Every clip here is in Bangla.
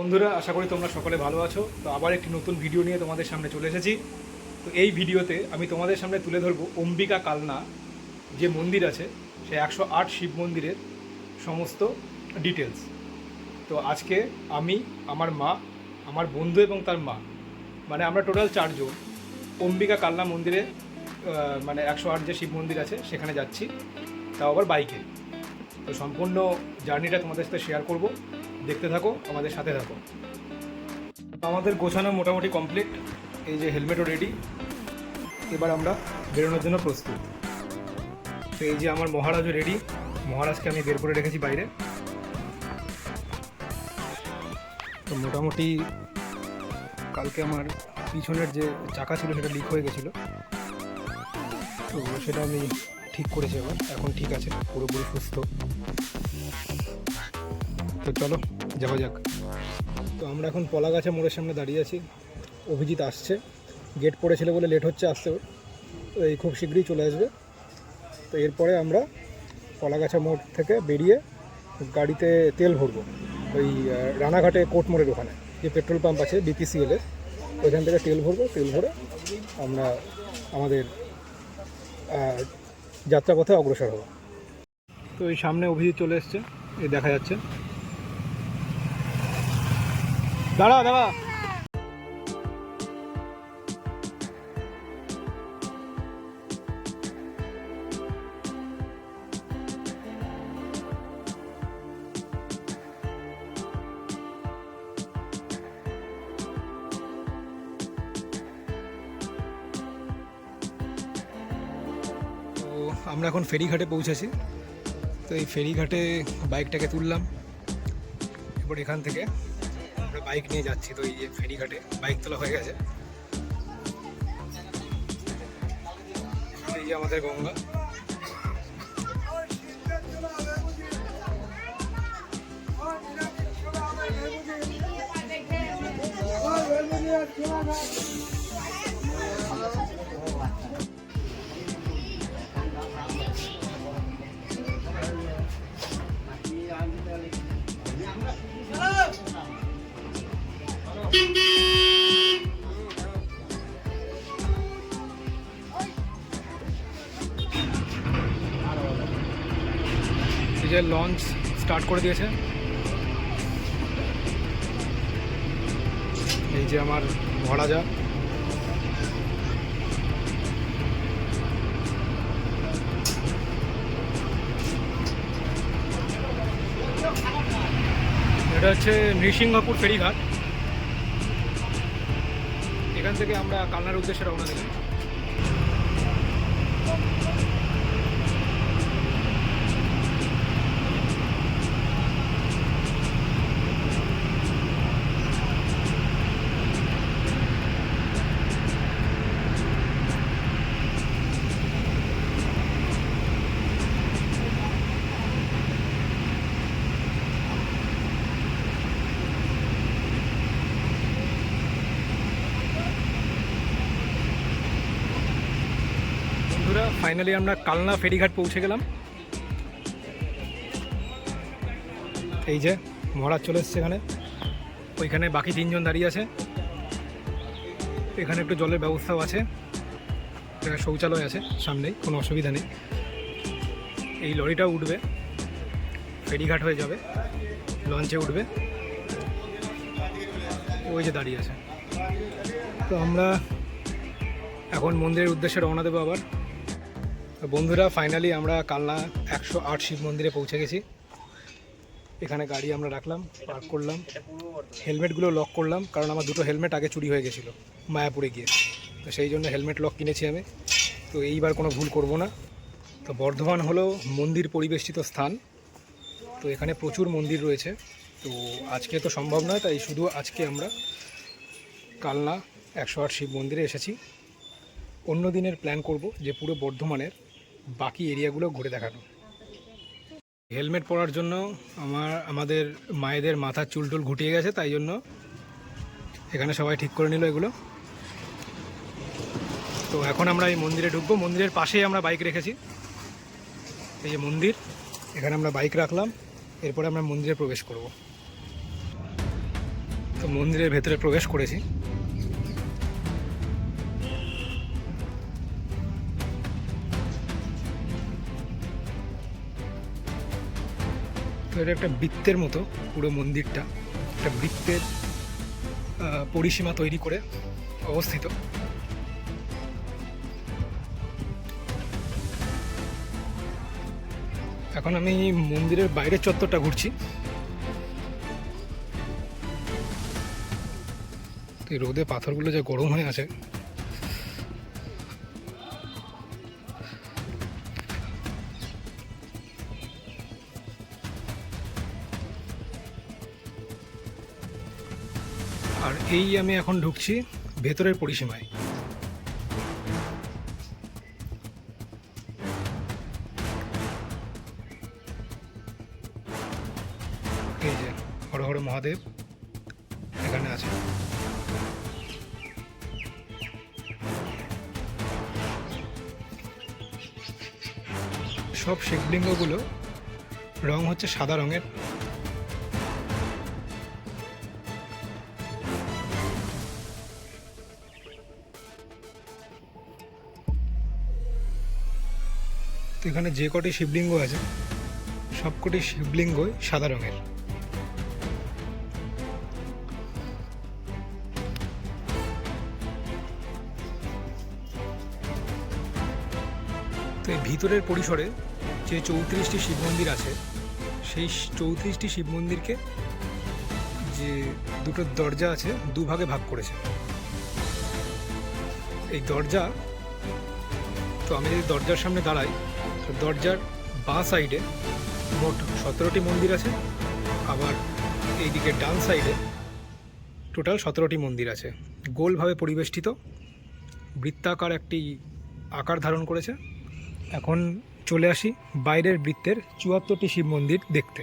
বন্ধুরা, আশা করি তোমরা সকলে ভালো আছো। তো আবার একটি নতুন ভিডিও নিয়ে তোমাদের সামনে চলে এসেছি। তো এই ভিডিওতে আমি তোমাদের সামনে তুলে ধরবো অম্বিকা কালনা যে মন্দির আছে, সে একশো আট শিব মন্দিরের সমস্ত ডিটেলস তো আজকে আমি, আমার মা, আমার বন্ধু এবং তার মা মানে আমরা টোটাল চারজন অম্বিকা কালনা মন্দিরে মানে একশো আট যে শিব মন্দির আছে, সেখানে যাচ্ছি। তাও আবার বাইকে তো সম্পূর্ণ জার্নিটা তোমাদের সাথে শেয়ার করব। দেখতে থাকো, আমাদের সাথে থাকো। আমাদের গোছানো মোটামুটি কমপ্লিট এই যে হেলমেটও রেডি এবার আমরা বেরোনোর জন্য প্রস্তুত। তো এই যে আমার মহারাজও রেডি মহারাজকে আমি বের করে রেখেছি বাইরে। তো মোটামুটি কালকে আমার পিছনের যে চাকা ছিল সেটা লিক হয়ে গেছিল। তো সেটা আমি ঠিক করেছি আবার এখন ঠিক আছে, পুরোপুরি সুস্থ। তো চলো। যাওয়া যাক। তো আমরা এখন পলাগাছা মোড়ের সামনে দাঁড়িয়ে আছি। অভিজিৎ আসছে। গেট পড়েছিল বলে লেট হচ্ছে আসতে এই খুব শীঘ্রই চলে আসবে। তো এরপরে আমরা পলাগাছা মোড় থেকে বেরিয়ে গাড়িতে তেল ভরবো। ওই রানাঘাটে কোর্ট মোড়ের ওখানে, যে পেট্রোল পাম্প আছে বিপিসিএল এর। ওইখান থেকে তেল ভরবো, তেল ভরে আমরা আমাদের যাত্রাপথে অগ্রসর হব। তো এই সামনে অভিজিৎ চলে এসছে। এই দেখা যাচ্ছে। দাঁড়া দাঁড়া। আমরা এখন ফেরিঘাটে পৌঁছেছি। তো এই ফেরিঘাটে বাইকটাকে তুললাম। এবার এখান থেকে বাইক নিয়ে যাচ্ছি তো এই যে ফেরিঘাটে বাইক তোলা হয়ে গেছে। এই যে আমাদের গঙ্গা। এই যে লঞ্চ স্টার্ট করে দিয়েছে। এই যে আমার মহারাজা। এটা হচ্ছে নৃসিংহপুর ফেরিঘাট। এখান থেকে আমরা কালনার উদ্দেশ্যে রওনা দিলাম বন্ধুরা ফাইনালি আমরা কালনা ফেরিঘাট পৌঁছে গেলাম। এই যে মহারাজ চলে এসছে এখানে। ওইখানে বাকি তিনজন দাঁড়িয়ে আছে। এখানে একটু জলের ব্যবস্থাও আছে। এখানে শৌচালয় আছে সামনেই, কোনো অসুবিধা নেই। এই লরিটাও উঠবে, ফেরিঘাট হয়ে যাবে, লঞ্চে উঠবে। ওই যে দাঁড়িয়ে আছে। তো আমরা এখন মন্দিরের উদ্দেশ্যে রওনা দেবো আবার। বন্ধুরা ফাইনালি আমরা কালনা একশো আট শিব মন্দিরে পৌঁছে গেছি। এখানে গাড়ি আমরা রাখলাম পার্ক করলাম। হেলমেটগুলো লক করলাম, কারণ আমার দুটো হেলমেট আগে চুরি হয়ে গেছিল, মায়াপুরে গিয়ে। তো সেই জন্য হেলমেট লক কিনেছি আমি। তো এইবার কোনো ভুল করব না। তো বর্ধমান হলো মন্দির পরিবেষ্টিত স্থান। তো এখানে প্রচুর মন্দির রয়েছে। তো আজকে তো সম্ভব নয়, তাই শুধু আজকে আমরা কালনা একশো আট শিব মন্দিরে এসেছি। অন্য দিনের প্ল্যান করব যে পুরো বর্ধমানের বাকি এরিয়াগুলো ঘুরে দেখানো। হেলমেট পরার জন্য আমার, আমাদের মায়েদের মাথার চুল টুল ঘুটিয়ে গেছে, তাই জন্য এখানে সবাই ঠিক করে নিল এগুলো। তো এখন আমরা এই মন্দিরে ঢুকবো। মন্দিরের পাশেই আমরা বাইক রেখেছি। এই যে মন্দির, এখানে আমরা বাইক রাখলাম। এরপরে আমরা মন্দিরে প্রবেশ করব। তো মন্দিরের ভেতরে প্রবেশ করেছি। এটা একটা বৃত্তের মতো পুরো মন্দিরটা, একটা বৃত্তের পরিসীমা তৈরি করে অবস্থিত। এখন আমি মন্দিরের বাইরের চত্বরটা ঘুরছি। এই রোদে পাথরগুলো যে গরম হয়ে আছে এই আমি এখন ঢুকছি ভেতরের পরিসীমায়। এই যে, হর হর মহাদেব, এখানে আছে। সব শিবলিঙ্গগুলো রং হচ্ছে সাদা রঙের। এখানে যে কটি শিবলিঙ্গ আছে, সবকটি শিবলিঙ্গই সাদা রঙের। তো এই ভিতরের পরিসরে যে চৌত্রিশটি শিব মন্দির আছে, সেই চৌত্রিশটি শিব মন্দিরকে যে দুটো দরজা আছে, দুভাগে ভাগ করেছে। এই দরজা, তো আমি যদি দরজার সামনে দাঁড়াই দরজার বাঁ সাইডে মোট সতেরোটি মন্দির আছে। আবার এইদিকে ডান সাইডে টোটাল সতেরোটি মন্দির আছে। গোলভাবে পরিবেষ্টিত। বৃত্তাকার একটি আকার ধারণ করেছে। এখন চলে আসি বাইরের বৃত্তের চুয়াত্তরটি শিব মন্দির দেখতে।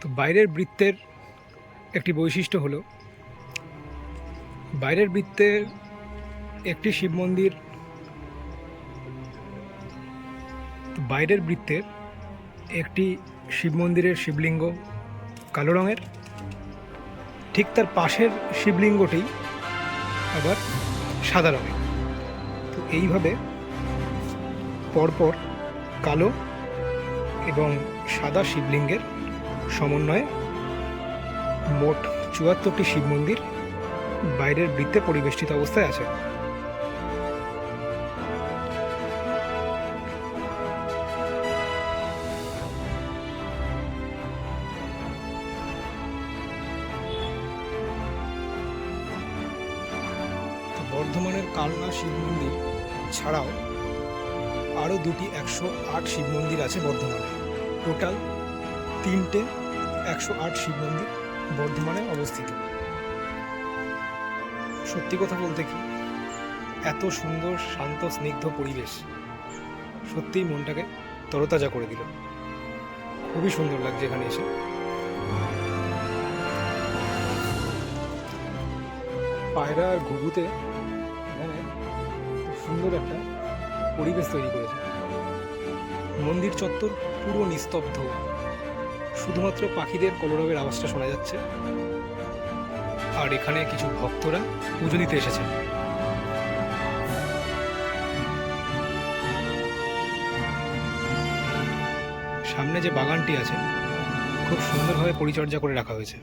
তো বাইরের বৃত্তের একটি বৈশিষ্ট্য হলো, বাইরের বৃত্তের একটি শিব মন্দির বাইরের বৃত্তের একটি শিব মন্দিরের শিবলিঙ্গ কালো রঙের। ঠিক তার পাশের শিবলিঙ্গটি আবার সাদা রঙের। তো এইভাবে পরপর কালো এবং সাদা শিবলিঙ্গের সমন্বয়ে মোট চুয়াত্তরটি শিব মন্দির বাইরের বৃত্তে পরিবেষ্টিত অবস্থায় আছে। শিব মন্দির ছাড়াও আরও দুটি একশো আট শিব মন্দির আছে বর্ধমানে। টোটাল তিনটে একশো আট শিব মন্দির বর্ধমানে অবস্থিত। সত্যি কথা বলতে কি, এত সুন্দর, শান্ত, স্নিগ্ধ পরিবেশ সত্যিই মনটাকে তরতাজা করে দিল। খুবই সুন্দর লাগছে এখানে এসে। পায়রা আর ঘুঘুতে সুন্দর একটা পরিবেশ তৈরি করেছে। মন্দির চত্বর পুরো নিস্তব্ধ। শুধুমাত্র পাখিদের কলরবের আওয়াজটা শোনা যাচ্ছে। আর এখানে কিছু ভক্তরা পুজো দিতে এসেছে। সামনে যে বাগানটি আছে, খুব সুন্দরভাবে পরিচর্যা করে রাখা হয়েছে।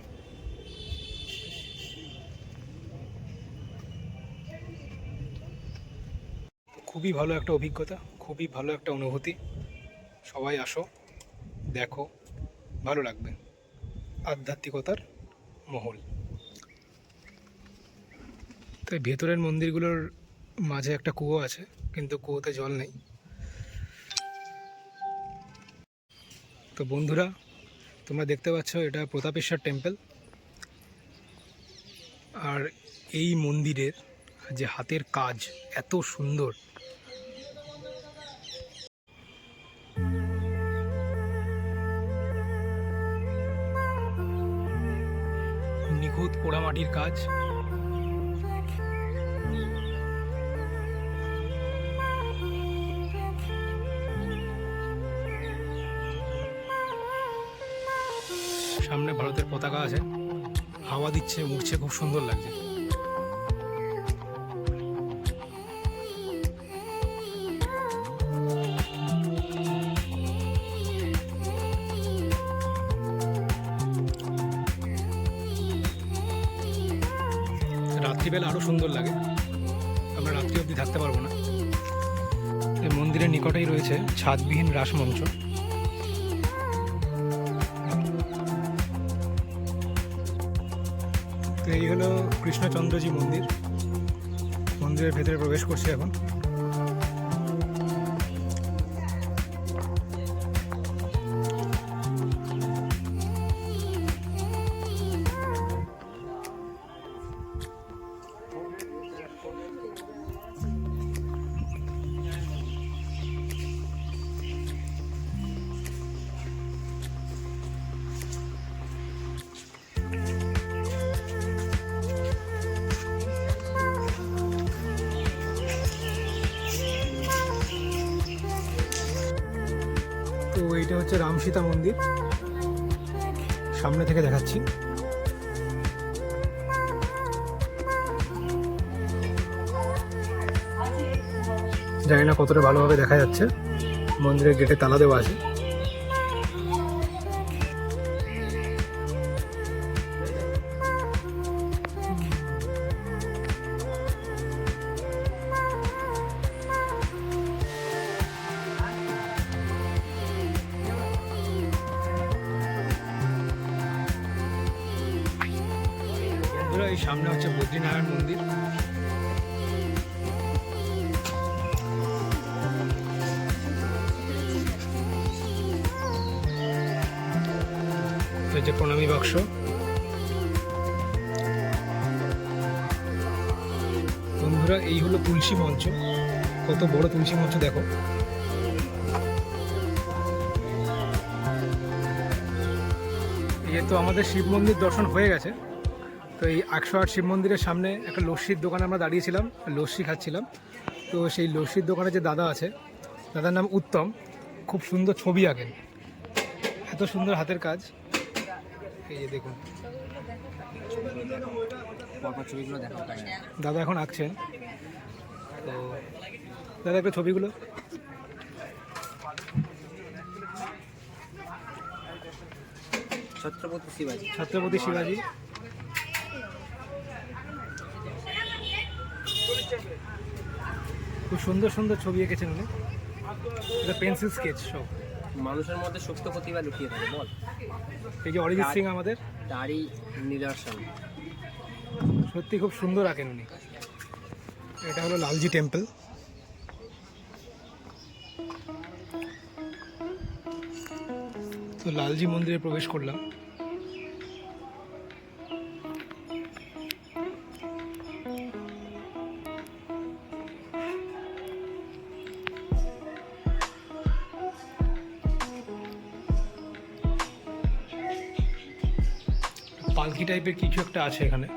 খুবই ভালো একটা অভিজ্ঞতা, খুবই ভালো একটা অনুভূতি। সবাই আসো, দেখো, ভালো লাগবে। আধ্যাত্মিকতার মহল। তো এই ভেতরের মন্দিরগুলোর মাঝে একটা কুয়ো আছে, কিন্তু কুয়োতে জল নেই। তো বন্ধুরা, তোমরা দেখতে পাচ্ছ এটা প্রতাপেশ্বর টেম্পল। আর এই মন্দিরের যে হাতের কাজ, এত সুন্দর নিখুঁত পোড়ামাটির কাজ। সামনে ভারতের পতাকা আছে। হাওয়া দিচ্ছে উঠছে খুব সুন্দর লাগছে। রাত্রিবেলা আরও সুন্দর লাগে। আমরা রাত্রি অবধি থাকতে পারব না। এই মন্দিরের নিকটেই রয়েছে ছাদবিহীন রাসমঞ্চ। তো এই হলো কৃষ্ণচন্দ্রজি মন্দির। মন্দিরের ভেতরে প্রবেশ করছি এখন। এইটা হচ্ছে রামসীতা মন্দির। সামনে থেকে দেখাচ্ছি। জানি না কতটা ভালোভাবে দেখা যাচ্ছে। মন্দিরের গেটে তালা দেওয়া আছে। এই সামনে হচ্ছে বদ্রীনারায়ণ মন্দির। যে প্রণামী বাক্স। বন্ধুরা, এই হলো তুলসী মঞ্চ। কত বড় তুলসী মঞ্চ, দেখো। এই তো আমাদের শিব মন্দির দর্শন হয়ে গেছে। তো এই একশো আট শিব মন্দিরের সামনে একটা লস্যির দোকানে আমরা দাঁড়িয়েছিলাম লস্যি খাচ্ছিলাম। তো সেই লস্যির দোকানে যে দাদা আছে দাদার নাম উত্তম খুব সুন্দর ছবি আঁকেন এত সুন্দর হাতের কাজ। এই যে দেখুন। দাদা এখন আঁকছেন। তো দাদা একটা ছবিগুলো। ছত্রপতি শিবাজি। ছত্রপতি শিবাজি। খুব সুন্দর সুন্দর ছবি এঁকেছেন উনি। এটা পেন্সিল স্কেচ সব। মানুষের মধ্যে সুপ্ত প্রতিভা লুকিয়ে থাকে বল। এই যে অরিজিৎ সিং আমাদের। তারই নিদর্শন। সত্যি খুব সুন্দর আঁকেন উনি। এটা হলো লালজি টেম্পল। তো লালজি মন্দিরে প্রবেশ করলাম। পালকি টাইপের কিছু একটা আছে এখানে।